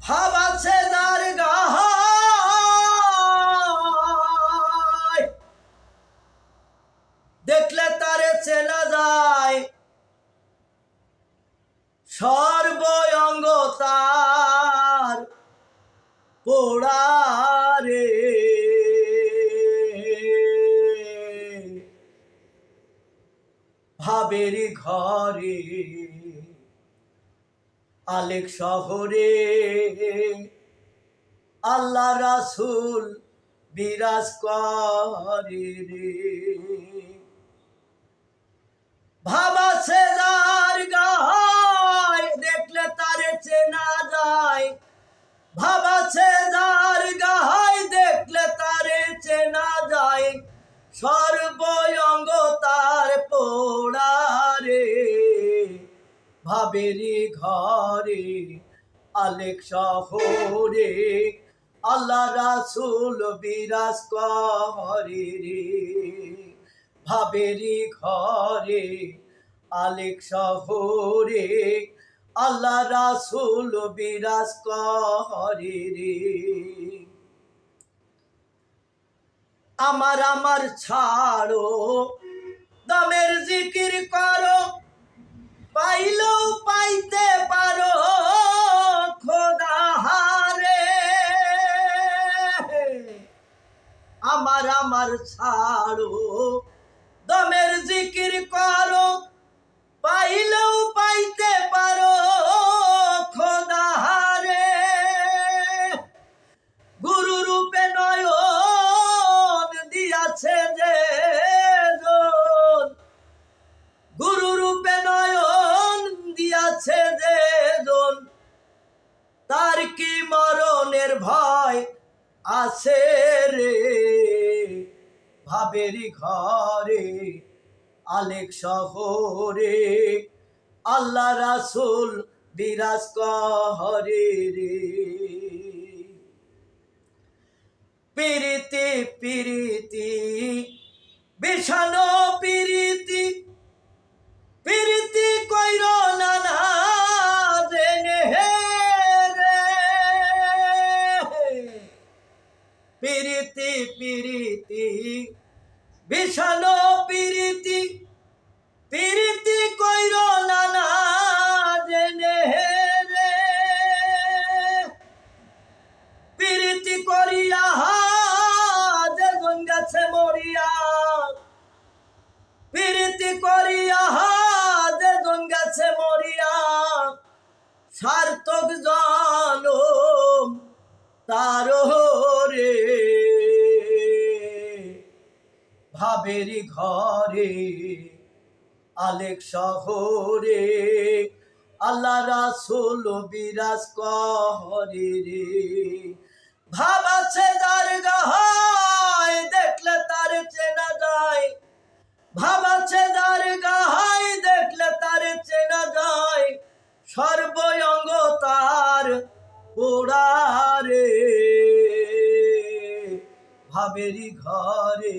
আছে যার গাহায় দেখলে তারে চেনা যায় সর্বঙ্গ তার পোড়ারে ভাবের ঘরে আলেক শহরে। আল্লাহ রাসুল বিরাজ করে রে। ভাবা সে যার গায়, দেখলে তারে চেনা যায়। ভাবা সে যার গায়, দেখলে তারে চেনা যায়। সর্বঙ্গ ভাবেরি ঘরে, আলেক শহরে, আল্লাহ রাসুল বিরাজ করে রে। ভাবেরি ঘরে, আলেক শহরে, আল্লাহ রাসুল বিরাজ করে রে। আমার আমার ছাড়ো, দমের জিকির করো পাইলেও পাইতে পারো খোদা হারে আমার আমার ছাড়ো দমের জিকির করো। পাইলেও পাইতে আছে রে। ভাবেরি ঘরে, আলেক শহরে, আল্লাহ রাসুল বিরাজ করে রে। পিরিতি পিরিতি পিরিতি পিরিতি পিরিতি পিরিতি বিষানো পিরিতি। পিরিতি কইর নানা জেনে রে পিরিতি করিয়া যে গঙ্গাছে মরিয়া। পিরিতি করিয়া যে গঙ্গাছে মরিয়া। সার্থক জনম তার ভাবেরি ঘরে, আলেক শহরে, আল্লাহ রাসুল বিরাজ করে রে। ভাব আছে গাহায়, দেখলে তার চেনা যায়। ভাব আছে গাহায়, দেখলে তার চেনা যায়। সর্বঙ্গ তার পোড়ারে। ভাবেরি ঘরে